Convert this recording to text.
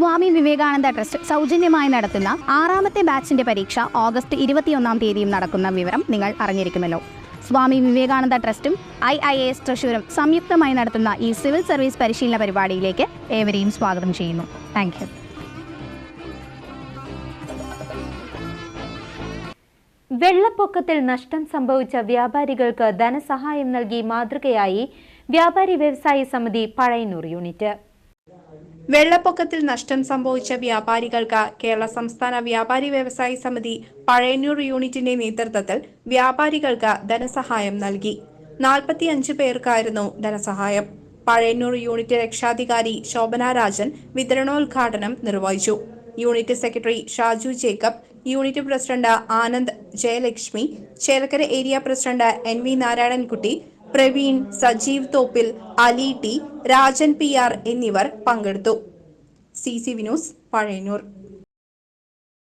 Swami Vivekananda trust സൗജന്യമായി നടത്തുന്ന ആറാമത്തെ ബാച്ചിന്റെ പരീക്ഷ ഓഗസ്റ്റ് ഇരുപത്തിയൊന്നാം തീയതിയും നടക്കുന്ന വിവരം നിങ്ങൾ അറിഞ്ഞിരിക്കുമല്ലോ. സ്വാമി വിവേകാനന്ദ ട്രസ്റ്റും ഐ ഐ എസ് ട്രഷൂരും സംയുക്തമായി നടത്തുന്ന ഈ സിവിൽ സർവീസ് പരിശീലന പരിപാടിയിലേക്ക് ഏവരെയും സ്വാഗതം ചെയ്യുന്നു. താങ്ക് വെള്ളപ്പൊക്കത്തിൽ നഷ്ടം സംഭവിച്ച വ്യാപാരികൾക്ക് ധനസഹായം നൽകി മാതൃകയായി വ്യാപാരി വ്യവസായി സമിതി പഴയന്നൂർ യൂണിറ്റ്. വെള്ളപ്പൊക്കത്തിൽ നഷ്ടം സംഭവിച്ച വ്യാപാരികൾക്ക് കേരള സംസ്ഥാന വ്യാപാരി വ്യവസായി സമിതി പഴയന്നൂർ യൂണിറ്റിന്റെ നേതൃത്വത്തിൽ വ്യാപാരികൾക്ക് ധനസഹായം നൽകി. നാൽപ്പത്തിയഞ്ച് പേർക്കായിരുന്നു ധനസഹായം. പഴയന്നൂർ യൂണിറ്റ് രക്ഷാധികാരി ശോഭന രാജൻ വിതരണോദ്ഘാടനം നിർവഹിച്ചു. Unit secretary Shaju Jacob unit president Anand Jayalakshmi Chelakkara area president N V Narayanankutty Praveen Sajeev Thoppil Ali T Rajan P R എന്നിവർ പങ്കെടുത്തു. C C Vinos Pazhayannur.